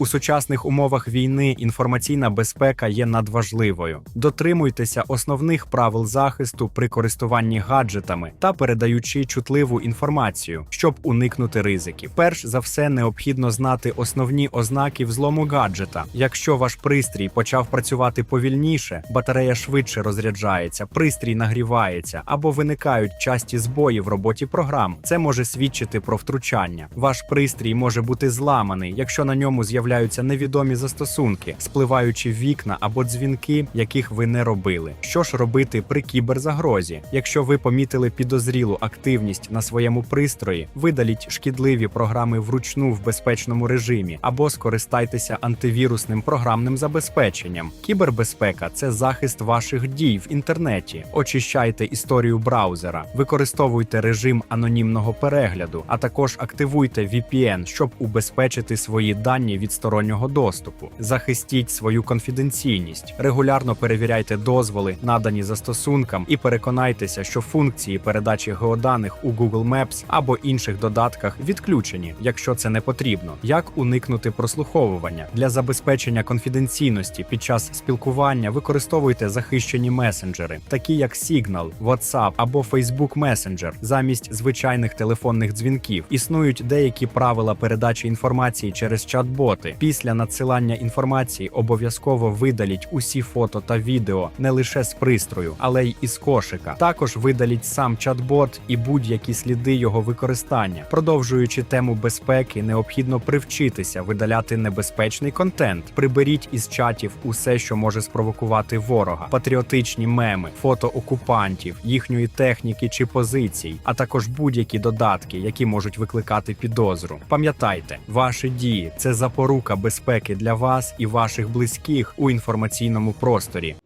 У сучасних умовах війни інформаційна безпека є надважливою. Дотримуйтеся основних правил захисту при користуванні гаджетами та передаючи чутливу інформацію, щоб уникнути ризиків. Перш за все, необхідно знати основні ознаки взлому гаджета. Якщо ваш пристрій почав працювати повільніше, батарея швидше розряджається, пристрій нагрівається або виникають часті збої в роботі програм. Це може свідчити про втручання. Ваш пристрій може бути зламаний, якщо на ньому з'являються невідомі застосунки, спливаючі вікна або дзвінки, яких ви не робили. Що ж робити при кіберзагрозі? Якщо ви помітили підозрілу активність на своєму пристрої, видаліть шкідливі програми вручну в безпечному режимі або скористайтеся антивірусним програмним забезпеченням. Кібербезпека це захист ваших дій в інтернеті. Очищайте історію браузера, використовуйте режим анонімного перегляду, а також активуйте VPN, щоб убезпечити свої дані від стороннього доступу. Захистіть свою конфіденційність, регулярно перевіряйте дозволи, надані застосункам, і переконайтеся, що функції передачі геоданих у Google Maps або інших додатках відключені, якщо це не потрібно. Як уникнути прослуховування для забезпечення конфіденційності під час спілкування використовуйте захищені месенджери, такі як Signal, WhatsApp або Facebook Messenger, замість звичайних телефонних дзвінків. Існують деякі правила передачі інформації через чат-боти. Після надсилання інформації обов'язково видаліть усі фото та відео не лише з пристрою, але й із кошика. Також видаліть сам чат-бот і будь-які сліди його використання. Продовжуючи тему безпеки, необхідно привчитися видаляти небезпечний контент. Приберіть із чатів усе, що може спровокувати ворога, патріотичні меми, фото окупантів, їхньої техніки чи позицій, а також будь-які додатки, які можуть викликати підозру. Пам'ятайте, ваші дії це запорука безпеки для вас і ваших близьких у інформаційному просторі.